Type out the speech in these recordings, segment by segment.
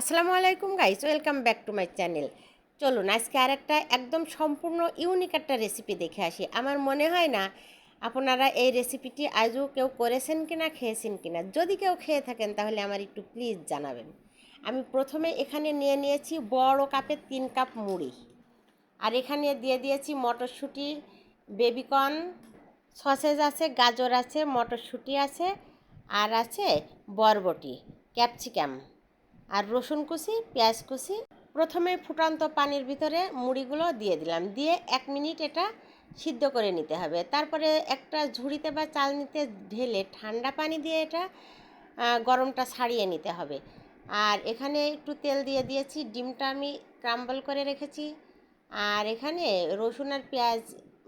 আসসালামু আলাইকুম guys welcome back to my channel চলুন, আজকে আর একটা একদম সম্পূর্ণ ইউনিক একটা রেসিপি দেখে আসি। আমার মনে হয় না আপনারা এই রেসিপিটি আজও কেউ করেছেন কি না খেয়েছেন কি না যদি কেউ খেয়ে থাকেন, তাহলে আমার একটু প্লিজ জানাবেন। আমি প্রথমে এখানে নিয়ে নিয়েছি বড় কাপে তিন কাপ মুড়ি। আর এখানে দিয়ে দিয়েছি মটরশুঁটি, বেবিকর্ন, সসেজ আছে, গাজর আছে, মটরশুঁটি আছে, আর আছে বরবটি, ক্যাপসিকাম। আর রসুন কুচি, পেঁয়াজ কুচি। প্রথমে ফুটান্ত পানির ভিতরে মুড়িগুলো দিয়ে দিলাম। দিয়ে এক মিনিট এটা সিদ্ধ করে নিতে হবে। তারপরে একটা ঝুড়িতে বা চালনিতে ঢেলে ঠান্ডা পানি দিয়ে এটা গরমটা ছাড়িয়ে নিতে হবে। আর এখানে একটু তেল দিয়ে দিয়েছি। ডিমটা আমি ক্রাম্বল করে রেখেছি। আর এখানে রসুন আর পেঁয়াজ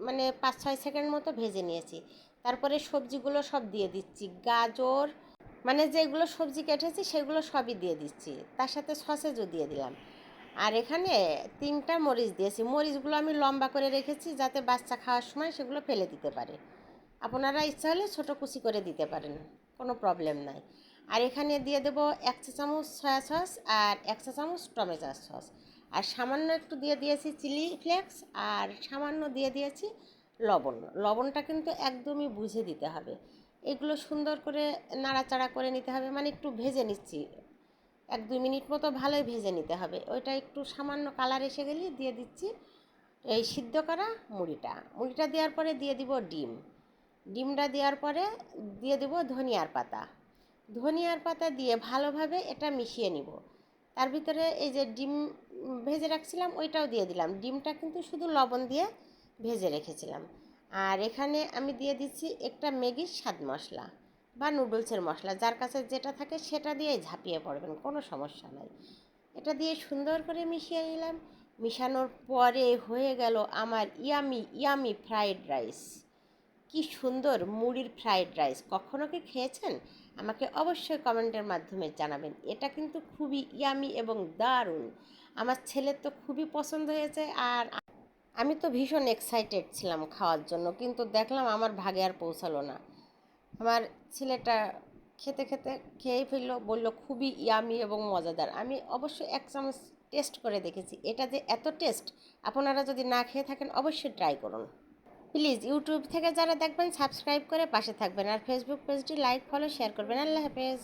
মানে পাঁচ ছয় সেকেন্ড মতো ভেজে নিয়েছি। তারপরে সবজিগুলো সব দিয়ে দিচ্ছি। গাজর মানে যেগুলো সবজি কেটেছি, সেগুলো সবই দিয়ে দিচ্ছি। তার সাথে সসেজও দিয়ে দিলাম। আর এখানে তিনটা মরিচ দিয়েছি। মরিচগুলো আমি লম্বা করে রেখেছি যাতে বাচ্চা খাওয়ার সময় সেগুলো ফেলে দিতে পারে। আপনারা ইচ্ছা হলে ছোটো কুচি করে দিতে পারেন, কোনো প্রবলেম নাই। আর এখানে দিয়ে দেবো এক চা চামচ সয়া সস আর এক চা চামচ টমেটো সস। আর সামান্য একটু দিয়ে দিয়েছি চিলি ফ্লেক্স আর সামান্য দিয়ে দিয়েছি লবণ। লবণটা কিন্তু একদমই বুঝে দিতে হবে। এগুলো সুন্দর করে নাড়াচাড়া করে নিতে হবে মানে একটু ভেজে নিচ্ছি। এক দুই মিনিট মতো ভালোই ভেজে নিতে হবে। ওইটা একটু সামান্য কালার এসে গেলে দিয়ে দিচ্ছি এই সিদ্ধ করা মুড়িটা। মুড়িটা দেওয়ার পরে দিয়ে দিব ডিম। ডিমটা দেওয়ার পরে দিয়ে দেব ধনিয়ার পাতা। ধনিয়ার পাতা দিয়ে ভালোভাবে এটা মিশিয়ে নিব। তার ভিতরে এই যে ডিম ভেজে রাখছিলাম, ওইটাও দিয়ে দিলাম। ডিমটা কিন্তু শুধু লবণ দিয়ে ভেজে রেখেছিলাম। আর এখানে আমি দিয়ে দিচ্ছি একটা ম্যাগির স্বাদ মশলা বা নুডলসের মশলা, যার কাছে যেটা থাকে সেটা দিয়েই ঝাঁপিয়ে পড়বেন, কোনো সমস্যা নাই। এটা দিয়ে সুন্দর করে মিশিয়ে নিলাম। মিশানোর পরে হয়ে গেল আমার ইয়ামি ইয়ামি ফ্রাইড রাইস। কি সুন্দর মুড়ির ফ্রাইড রাইস। কখনো কি খেয়েছেন? আমাকে অবশ্যই কমেন্টের মাধ্যমে জানাবেন। এটা কিন্তু খুবই ইয়ামি এবং দারুণ। আমার ছেলের তো খুবই পছন্দ হয়েছে আর আমি তো ভীষণ এক্সাইটেড ছিলাম খাওয়ার জন্য, কিন্তু দেখলাম আমার ভাগে আর পৌঁছালো না। আমার ছেলেটা খেতে খেতে খেয়ে ফেলল, বলল, খুবই ইয়ামি এবং মজাদার। আমি অবশ্যই এক চামচ টেস্ট করে দেখেছি। এটা যে এত টেস্ট আপনারা যদি না খেয়ে থাকেন অবশ্যই ট্রাই করুন। প্লিজ ইউটিউব থেকে যারা দেখবেন সাবস্ক্রাইব করে পাশে থাকবেন। আর ফেসবুক পেজটি লাইক ফলো শেয়ার করবেন। আল্লাহ হাফেজ।